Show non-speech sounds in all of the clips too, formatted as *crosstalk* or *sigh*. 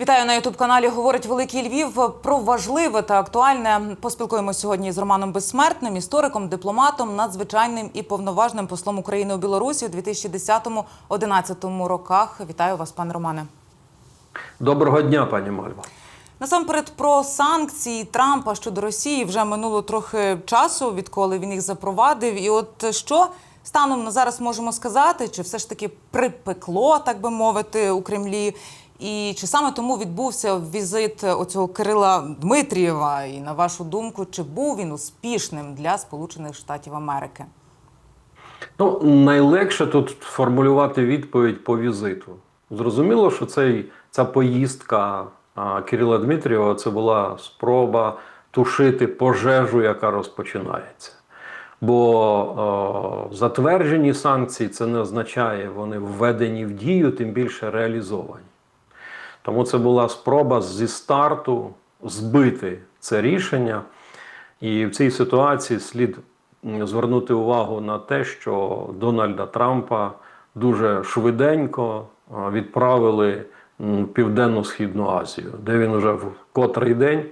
Вітаю на ютуб каналі. Говорить Великий Львів про важливе та актуальне. Поспілкуємося сьогодні з Романом Безсмертним, істориком, дипломатом, надзвичайним і повноважним послом України у Білорусі у 2010-2011 роках. Вітаю вас, пане Романе. Доброго дня, пані Мальва. Насамперед про санкції Трампа щодо Росії вже минуло трохи часу, відколи він їх запровадив. І от що станом на зараз можемо сказати, чи все ж таки припекло, так би мовити, у Кремлі? І чи саме тому відбувся візит оцього Кирила Дмитрієва? І на вашу думку, чи був він успішним для Сполучених Штатів Америки? Ну, найлегше тут формулювати відповідь по візиту. Зрозуміло, що цей, ця поїздка а, Кирила Дмитрієва це була спроба тушити пожежу, яка розпочинається. Бо о, затверджені санкції це не означає, вони введені в дію, тим більше реалізовані. Тому це була спроба зі старту збити це рішення. І в цій ситуації слід звернути увагу на те, що Дональда Трампа дуже швиденько відправили в Південно-Східну Азію, де він уже в котрий день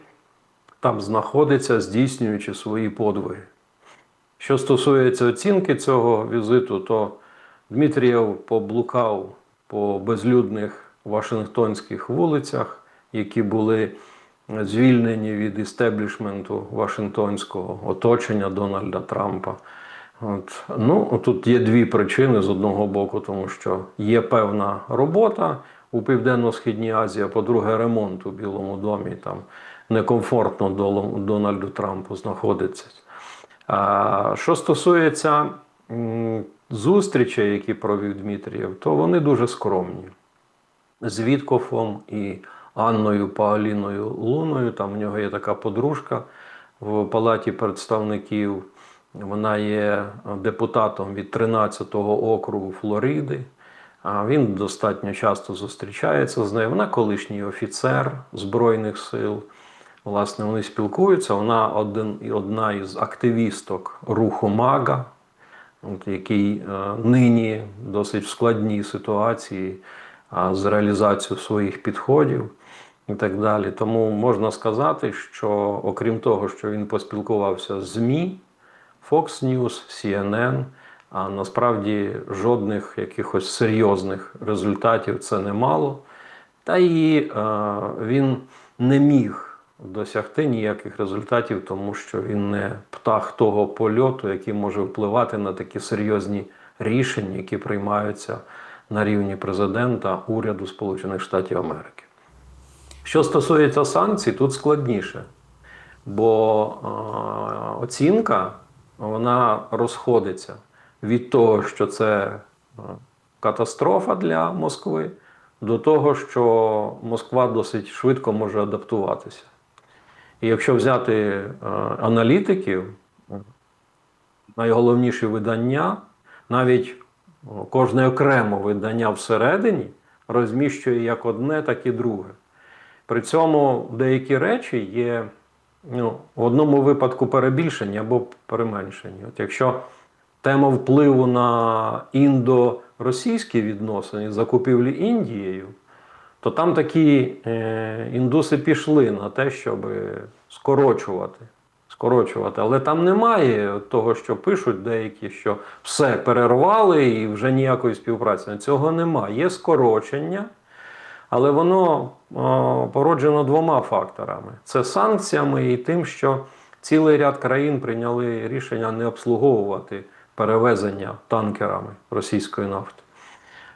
там знаходиться, здійснюючи свої подвиги. Що стосується оцінки цього візиту, то Дмитрієв поблукав по безлюдних Вашингтонських вулицях, які були звільнені від істеблішменту Вашингтонського оточення Дональда Трампа. От. Ну, тут є дві причини з одного боку, тому що є певна робота у Південно-Східній Азії, а по-друге, ремонт у Білому домі. Там некомфортно Дональду Трампу знаходиться. А що стосується зустрічей, які провів Дмитрієв, то вони дуже скромні. З Віткофом і Анною Паоліною Луною. Там в нього є така подружка в Палаті представників. Вона є депутатом від 13-го округу Флориди. Він достатньо часто зустрічається з нею. Вона колишній офіцер Збройних сил. Власне, вони спілкуються. Вона один, одна із активісток руху Мага, от, який е, нині досить в складній ситуації з реалізацією своїх підходів і так далі. Тому можна сказати, що окрім того, що він поспілкувався з ЗМІ, Fox News, CNN, а насправді жодних якихось серйозних результатів це не мало. Та і е, він не міг досягти ніяких результатів, тому що він не птах того польоту, який може впливати на такі серйозні рішення, які приймаються на рівні президента уряду Сполучених Штатів Америки. Що стосується санкцій, тут складніше, бо е, оцінка вона розходиться від того, що це катастрофа для Москви, до того, що Москва досить швидко може адаптуватися. І якщо взяти е, аналітиків, найголовніші видання, навіть кожне окремо видання всередині розміщує як одне, так і друге. При цьому деякі речі є ну, в одному випадку перебільшені або переменшені. От якщо тема впливу на індо-російські відносини, закупівлі Індією, то там такі е, індуси пішли на те, щоб скорочувати. Скорочувати. Але там немає того, що пишуть деякі, що все перервали і вже ніякої співпраці. Цього немає. Є скорочення, але воно о, породжено двома факторами: це санкціями і тим, що цілий ряд країн прийняли рішення не обслуговувати перевезення танкерами російської нафти.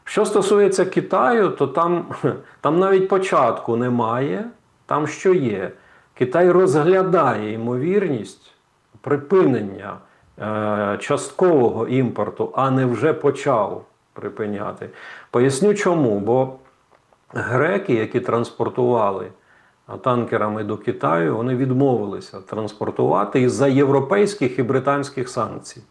Що стосується Китаю, то там, *laughs* там навіть початку немає. Там що є? Китай розглядає ймовірність припинення е, часткового імпорту, а не вже почав припиняти. Поясню чому. Бо греки, які транспортували танкерами до Китаю, вони відмовилися транспортувати із-за європейських і британських санкцій.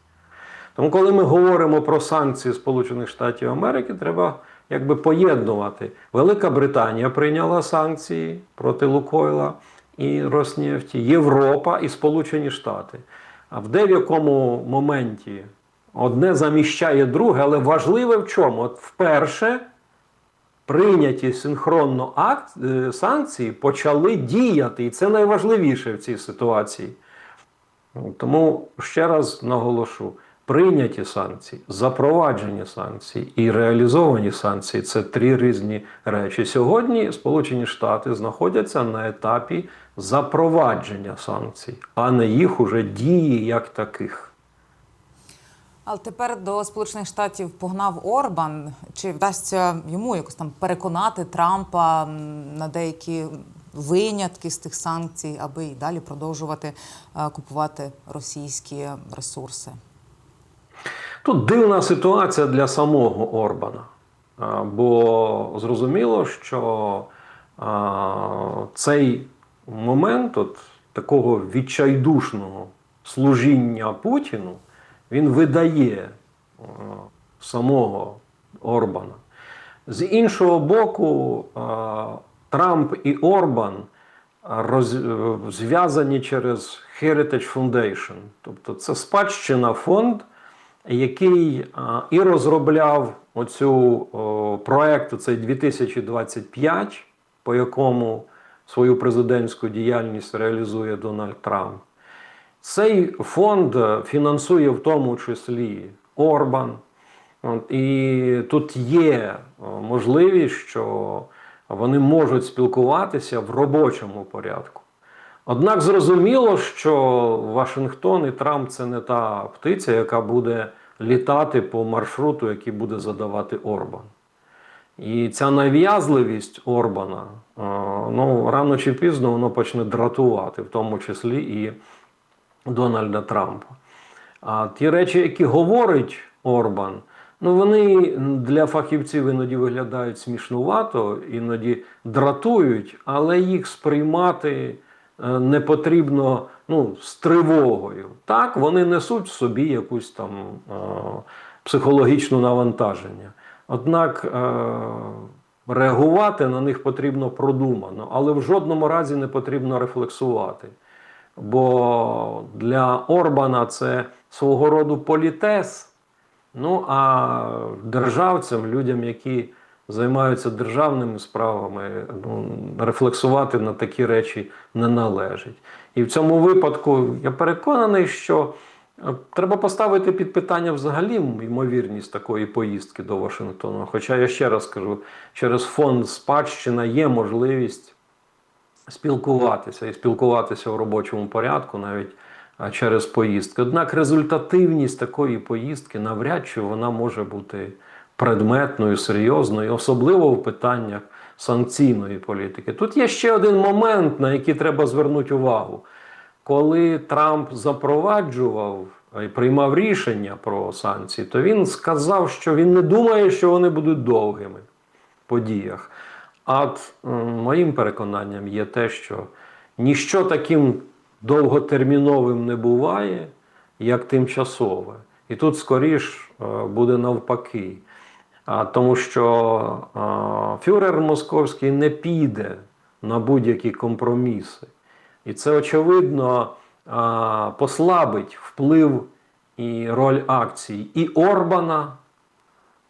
Тому, коли ми говоримо про санкції Сполучених Штатів Америки, треба якби поєднувати. Велика Британія прийняла санкції проти Лукойла і Роснефті, Європа і Сполучені Штати. А в деякому моменті одне заміщає друге, але важливе в чому? От вперше прийняті синхронно акт, е, санкції почали діяти. І це найважливіше в цій ситуації. Тому ще раз наголошу: прийняті санкції, запроваджені санкції і реалізовані санкції це три різні речі. Сьогодні Сполучені Штати знаходяться на етапі запровадження санкцій, а не їх уже дії як таких. Але тепер до Сполучених Штатів погнав Орбан. Чи вдасться йому якось там переконати Трампа на деякі винятки з тих санкцій, аби і далі продовжувати е, купувати російські ресурси? Тут дивна ситуація для самого Орбана. Бо зрозуміло, що цей момент от, такого відчайдушного служіння Путіну він видає самого Орбана. З іншого боку, Трамп і Орбан роз, зв'язані через Heritage Foundation. Тобто це спадщина фонд, який і розробляв оцю проект цей 2025, по якому свою президентську діяльність реалізує Дональд Трамп. Цей фонд е, фінансує в тому числі Орбан. І тут є е, можливість, що вони можуть спілкуватися в робочому порядку. Однак зрозуміло, що Вашингтон і Трамп це не та птиця, яка буде літати по маршруту, який буде задавати Орбан. І ця нав'язливість Орбана, ну, рано чи пізно воно почне дратувати, в тому числі і Дональда Трампа. А ті речі, які говорить Орбан, ну вони для фахівців іноді виглядають смішнувато, іноді дратують, але їх сприймати не потрібно ну, з тривогою. Так, вони несуть в собі якусь там е, психологічне навантаження. Однак е, реагувати на них потрібно продумано, але в жодному разі не потрібно рефлексувати. Бо для Орбана це свого роду політез. Ну а державцям, людям, які займаються державними справами, ну, рефлексувати на такі речі не належить. І в цьому випадку я переконаний, що е, треба поставити під питання взагалі ймовірність такої поїздки до Вашингтону. Хоча я ще раз кажу, через фонд спадщина є можливість спілкуватися і спілкуватися в робочому порядку навіть через поїздки. Однак результативність такої поїздки навряд чи вона може бути предметною, серйозною, особливо в питаннях санкційної політики. Тут є ще один момент, на який треба звернути увагу. Коли Трамп запроваджував і приймав рішення про санкції, то він сказав, що він не думає, що вони будуть довгими по діях. А моїм переконанням є те, що ніщо таким довготерміновим не буває, як тимчасове. І тут скоріш е, буде навпаки. Тому що фюрер московський не піде на будь-які компроміси. І це, очевидно, послабить вплив і роль акцій і Орбана,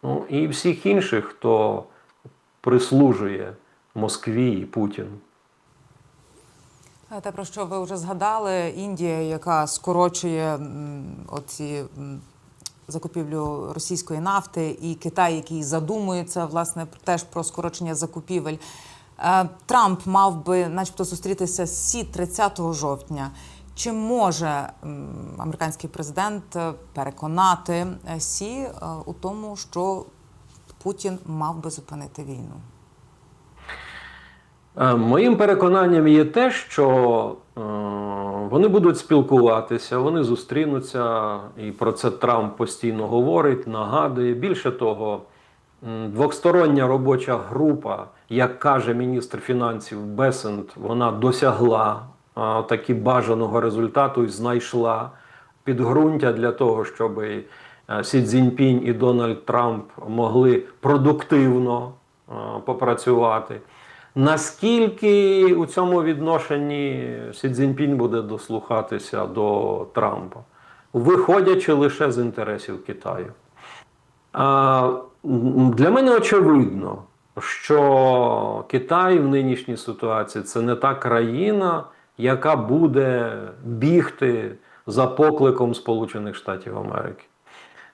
ну, і всіх інших, хто прислужує Москві і Путіну. Те, про що ви вже згадали, Індія, яка скорочує оці закупівлю російської нафти, і Китай, який задумується власне теж про скорочення закупівель. Е, Трамп мав би, начебто, зустрітися з Сі 30 жовтня. Чи може американський президент е, переконати е, Сі у тому, що Путін мав би зупинити війну? Е, Моїм переконанням є те, що е, вони будуть спілкуватися, вони зустрінуться, і про це Трамп постійно говорить, нагадує. Більше того, двостороння робоча група, як каже міністр фінансів Бесент, вона досягла е, таки бажаного результату і знайшла підґрунтя для того, щоб Сі Цзіньпінь і Дональд Трамп могли продуктивно попрацювати. Наскільки у цьому відношенні Сі Цзіньпінь буде дослухатися до Трампа, виходячи лише з інтересів Китаю? А, для мене очевидно, що Китай в нинішній ситуації це не та країна, яка буде бігти за покликом Сполучених Штатів Америки.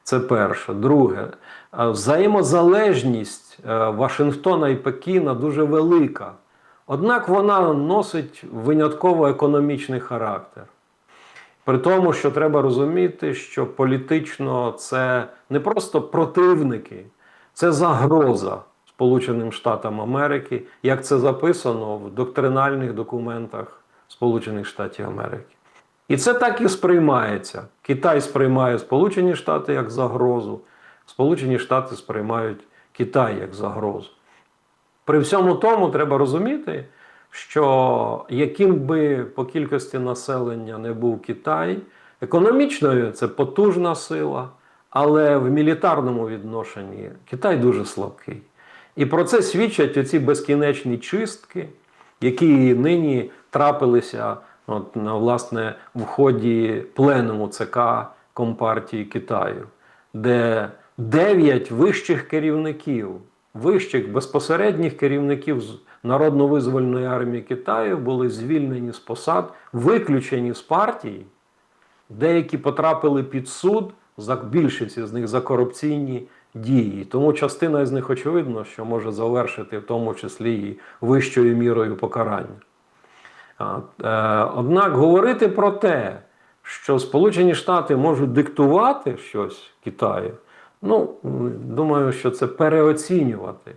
Це перше. Друге, взаємозалежність е, Вашингтона і Пекіна дуже велика. Однак вона носить винятково економічний характер. При тому, що треба розуміти, що політично це не просто противники, це загроза Сполученим Штатам Америки, як це записано в доктринальних документах Сполучених Штатів Америки. І це так і сприймається. Китай сприймає Сполучені Штати як загрозу, Сполучені Штати сприймають Китай як загрозу. При всьому тому треба розуміти, що яким би по кількості населення не був Китай, економічною це потужна сила, але в мілітарному відношенні Китай дуже слабкий. І про це свідчать оці безкінечні чистки, які нині трапилися от, на, власне, в ході пленуму ЦК Компартії Китаю, де дев'ять вищих керівників, вищих безпосередніх керівників Народно-визвольної армії Китаю були звільнені з посад, виключені з партії. Деякі потрапили під суд, за більшість з них за корупційні дії. Тому частина з них очевидно, що може завершити в тому числі і вищою мірою покарання. Е, Однак говорити про те, що Сполучені Штати можуть диктувати щось Китаю, ну думаю, що це переоцінювати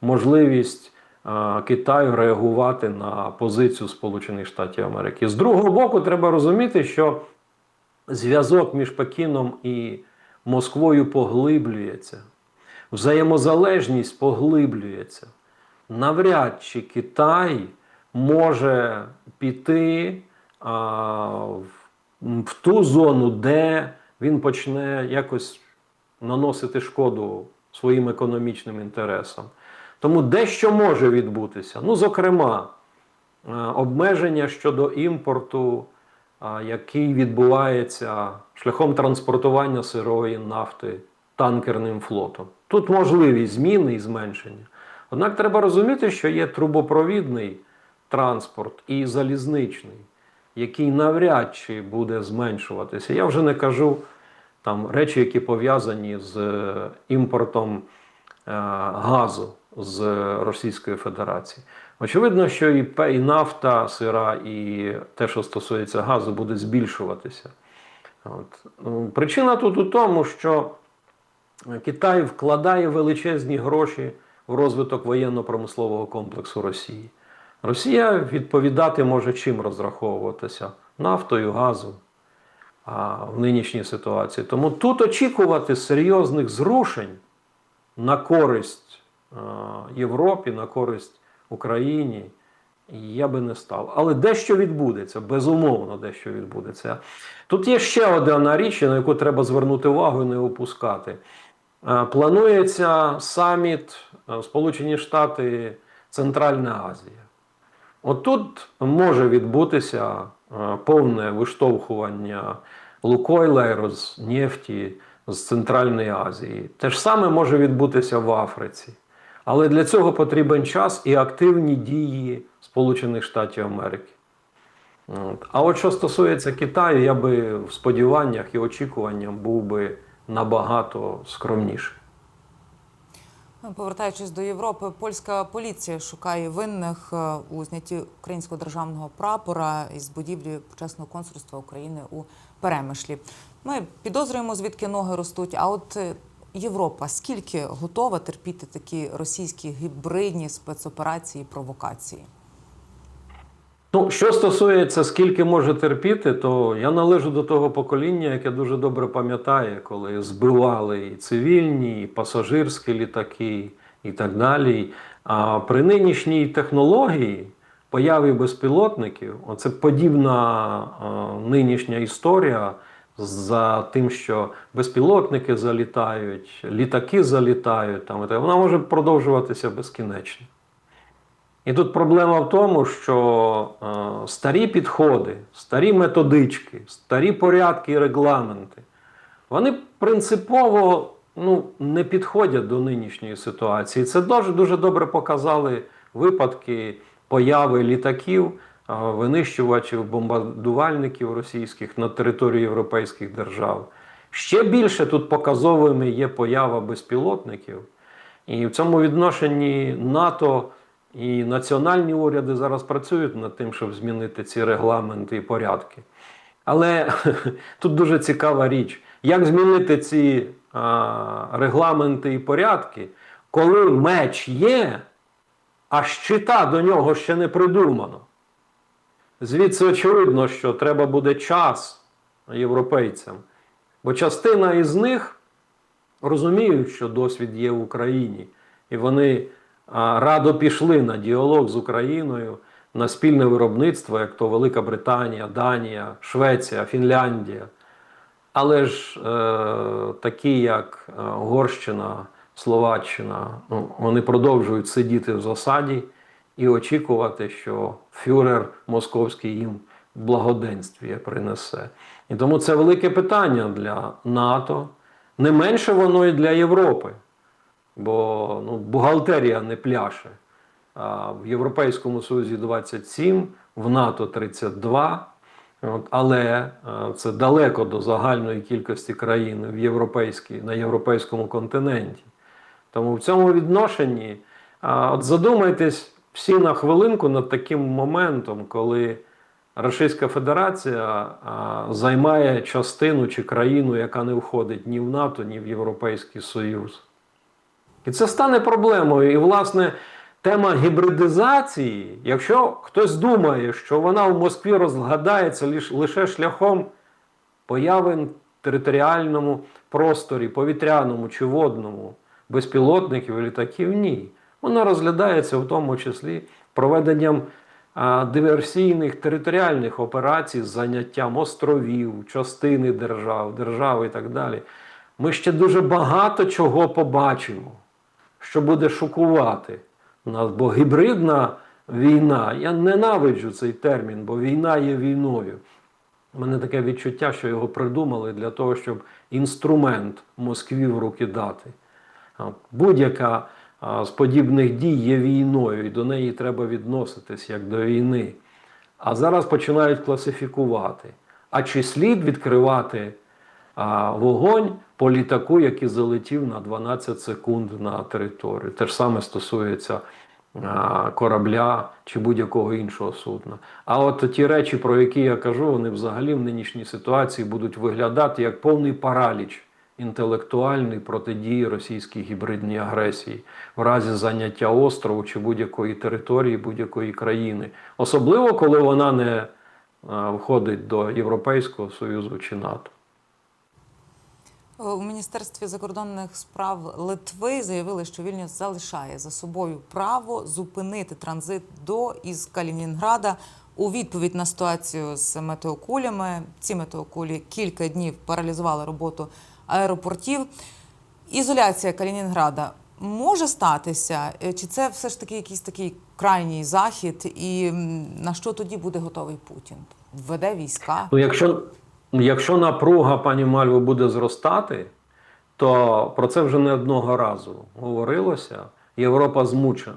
можливість е, Китаю реагувати на позицію Сполучених Штатів Америки. З другого боку, треба розуміти, що зв'язок між Пекіном і Москвою поглиблюється, взаємозалежність поглиблюється. Навряд чи Китай може піти а, в, в ту зону, де він почне якось наносити шкоду своїм економічним інтересам. Тому дещо може відбутися. Ну, зокрема, е, обмеження щодо імпорту, який відбувається шляхом транспортування сирої нафти танкерним флотом. Тут можливі зміни і зменшення. Однак треба розуміти, що є трубопровідний транспорт і залізничний, який навряд чи буде зменшуватися. Я вже не кажу там речі, які пов'язані з е, імпортом е, газу з Російської Федерації. Очевидно, що і, нафта сира, і те, що стосується газу, буде збільшуватися. От. Ну, Причина тут у тому, що Китай вкладає величезні гроші в розвиток воєнно-промислового комплексу Росії. Росія відповідати може чим розраховуватися нафтою, газом в нинішній ситуації. Тому тут очікувати серйозних зрушень на користь е, Європі, на користь Україні. Я би не став. Але дещо відбудеться, безумовно, дещо відбудеться. Тут є ще одна річ, на яку треба звернути увагу і не опускати. Е, Планується саміт е, Сполучені Штати Центральна Азія. Отут може відбутися повне виштовхування Лукойла і Рознефті з Центральної Азії. Те ж саме може відбутися в Африці. Але для цього потрібен час і активні дії Сполучених Штатів Америки. А от що стосується Китаю, я би в сподіваннях і очікуваннях був би набагато скромніший. Повертаючись до Європи, польська поліція шукає винних е, у знятті українського державного прапора із будівлі почесного консульства України у Перемишлі. Ми підозрюємо, звідки ноги ростуть. А от е, Європа скільки готова терпіти такі російські гібридні спецоперації і провокації? Ну, що стосується, скільки може терпіти, то я належу до того покоління, яке дуже добре пам'ятає, коли збивали і цивільні, і пасажирські літаки, і так далі. А при нинішній технології появи безпілотників, оце подібна а, нинішня історія за тим, що безпілотники залітають, літаки залітають, там, і вона може продовжуватися безкінечно. І тут проблема в тому, що е, старі підходи, старі методички, старі порядки і регламенти, вони принципово ну, не підходять до нинішньої ситуації. Це дуже, дуже добре показали випадки появи літаків, а, винищувачів, бомбардувальників російських на території європейських держав. Ще більше тут показовими є поява безпілотників. І в цьому відношенні НАТО і національні уряди зараз працюють над тим, щоб змінити ці регламенти і порядки. Але *laughs* тут дуже цікава річ, як змінити ці а, регламенти і порядки, коли меч є, а щита до нього ще не придумано. Звідси очевидно, що треба буде час європейцям, бо частина із них розуміють, що досвід є в Україні, і вони радо пішли на діалог з Україною, на спільне виробництво, як то Велика Британія, Данія, Швеція, Фінляндія. Але ж е, такі, як е, Угорщина, Словаччина, ну, вони продовжують сидіти в засаді і очікувати, що фюрер московський їм благоденствіє принесе. І тому це велике питання для НАТО. Не менше воно і для Європи, бо ну, бухгалтерія не пляше. А в Європейському Союзі 27, в НАТО 32. От, але е, це далеко до загальної кількості країн в європейській, на європейському континенті. Тому в цьому відношенні от задумайтесь всі на хвилинку над таким моментом, коли Російська Федерація займає частину чи країну, яка не входить ні в НАТО, ні в Європейський Союз. І це стане проблемою. І, власне, тема гібридизації, якщо хтось думає, що вона в Москві розгадається лише шляхом появи в територіальному просторі, повітряному чи водному, безпілотників і літаків, ні. Вона розглядається в тому числі проведенням диверсійних територіальних операцій з заняттям островів, частини держав, держав і так далі. Ми ще дуже багато чого побачимо, що буде шокувати нас. Бо гібридна війна, я ненавиджу цей термін, бо війна є війною. У мене таке відчуття, що його придумали для того, щоб інструмент Москві в руки дати. Будь-яка з подібних дій є війною, і до неї треба відноситись як до війни. А зараз починають класифікувати. А чи слід відкривати вогонь по літаку, який залетів на 12 секунд на територію? Те ж саме стосується корабля чи будь-якого іншого судна. А от ті речі, про які я кажу, вони взагалі в нинішній ситуації будуть виглядати як повний параліч інтелектуальний протидії російській гібридній агресії в разі заняття острову чи будь-якої території будь-якої країни, особливо коли вона не входить до Європейського Союзу чи НАТО. У Міністерстві закордонних справ Литви заявили, що Вільнюс залишає за собою право зупинити транзит до із Калінінграда у відповідь на ситуацію з метеокулями. Ці метеокулі кілька днів паралізували роботу аеропортів. Ізоляція Калінінграда може статися, Е, чи це все ж таки якийсь такий крайній захід, і на що тоді буде готовий Путін? Введе війська? Ну, якщо, якщо напруга, пані Мальво, буде зростати, то про це вже не одного разу говорилося. Європа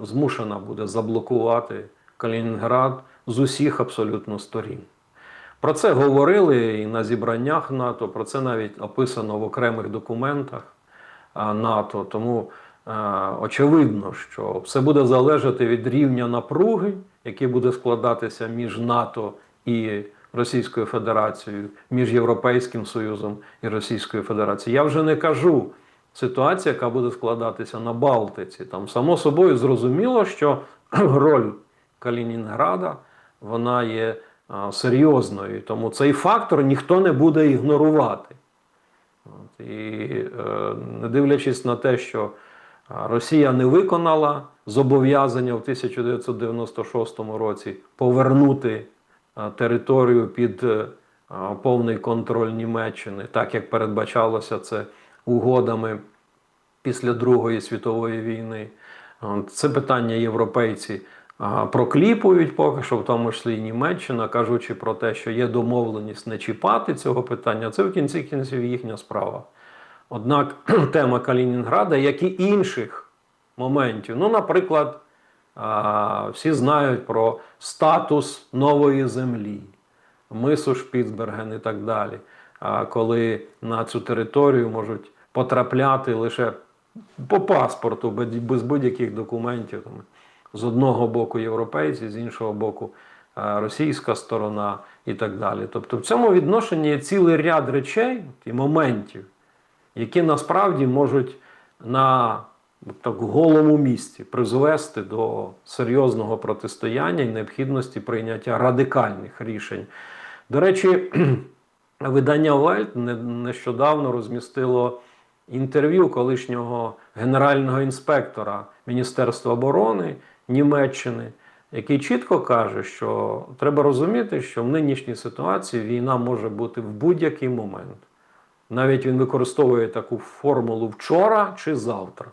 змушена буде заблокувати Калінінград з усіх абсолютно сторін. Про це говорили і на зібраннях НАТО, про це навіть описано в окремих документах НАТО. Тому очевидно, що все буде залежати від рівня напруги, який буде складатися між НАТО і Російською Федерацією, між Європейським Союзом і Російською Федерацією. Я вже не кажу ситуація, яка буде складатися на Балтиці. Там само собою зрозуміло, що *clears throat* роль Калінінграда вона є серйозною. Тому цей фактор ніхто не буде ігнорувати. І е, не дивлячись на те, що Росія не виконала зобов'язання в 1996 році повернути територію під е, повний контроль Німеччини, так як передбачалося це угодами після Другої світової війни. Це питання європейці прокліпують поки що, в тому числі і Німеччина, кажучи про те, що є домовленість не чіпати цього питання. Це в кінці кінців їхня справа. Однак *clears throat* тема Калінінграда, як і інших моментів, ну, наприклад, всі знають про статус нової землі, мису Шпіцберген і так далі. Коли на цю територію можуть потрапляти лише по паспорту, без- будь-яких документів. З одного боку європейці, з іншого боку російська сторона і так далі. Тобто в цьому відношенні є цілий ряд речей і моментів, які насправді можуть на так, голому місці призвести до серйозного протистояння і необхідності прийняття радикальних рішень. До речі, *clears throat* видання Вельт нещодавно розмістило інтерв'ю колишнього генерального інспектора Міністерства оборони Німеччини, який чітко каже, що треба розуміти, що в нинішній ситуації війна може бути в будь-який момент. Навіть він використовує таку формулу вчора чи завтра.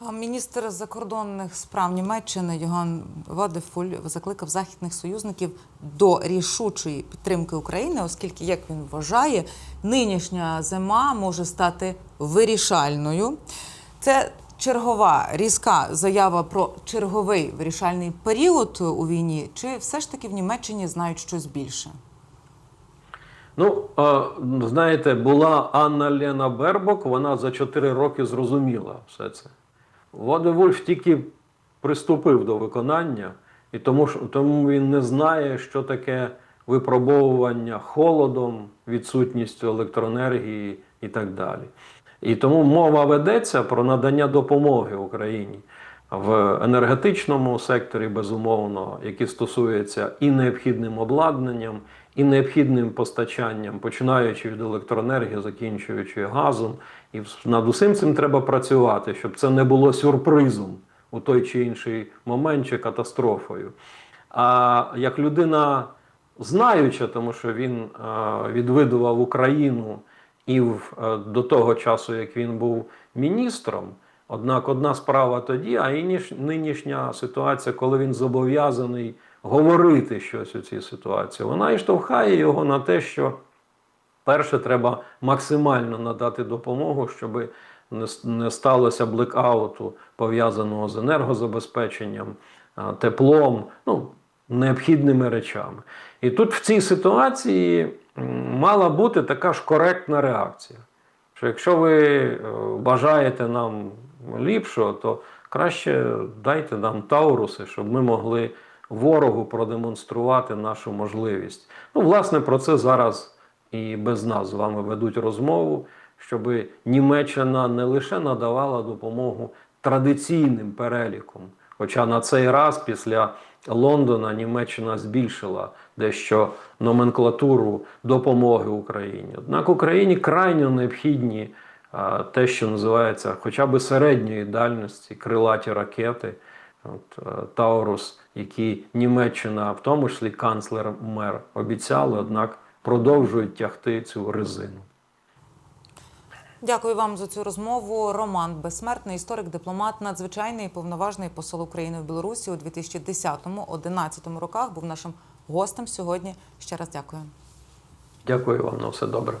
Міністр закордонних справ Німеччини Йоган Вадефуль закликав західних союзників до рішучої підтримки України, оскільки, як він вважає, нинішня зима може стати вирішальною. Це чергова різка заява про черговий вирішальний період у війні, чи все ж таки в Німеччині знають щось більше? Ну, знаєте, була Анна Лена Бербок, вона за 4 роки зрозуміла все це. Вольф тільки приступив до виконання, і тому, тому він не знає, що таке випробовування холодом, відсутністю електроенергії і так далі. І тому мова ведеться про надання допомоги Україні в енергетичному секторі, безумовно, які стосуються і необхідним обладнанням, і необхідним постачанням, починаючи від електроенергії, закінчуючи газом. І над усім цим треба працювати, щоб це не було сюрпризом у той чи інший момент чи катастрофою. А як людина знаюча, тому що він е, відвідував Україну і е, до того часу, як він був міністром. Однак одна справа тоді, а ініш, нинішня ситуація, коли він зобов'язаний говорити щось у цій ситуації, вона і штовхає його на те, що перше треба максимально надати допомогу, щоб не, сталося блекауту, пов'язаного з енергозабезпеченням, теплом, ну, необхідними речами. І тут в цій ситуації мала бути така ж коректна реакція. Що якщо ви е, бажаєте нам ліпшого, то краще дайте нам тауруси, щоб ми могли ворогу продемонструвати нашу можливість. Ну, власне, про це зараз і без нас з вами ведуть розмову, щоб Німеччина не лише надавала допомогу традиційним переліком. Хоча на цей раз після Лондона Німеччина збільшила дещо номенклатуру допомоги Україні. Однак Україні крайньо необхідні а, те, що називається хоча б середньої дальності крилаті ракети. От, е, Таурус, які Німеччина, в тому числі канцлер мер, обіцяли, однак продовжують тягти цю резину. Дякую вам за цю розмову. Роман Безсмертний, історик, дипломат, надзвичайний і повноважний посол України в Білорусі у 2010-2011 роках. Був нашим гостем сьогодні. Ще раз дякую. Дякую вам на все добре.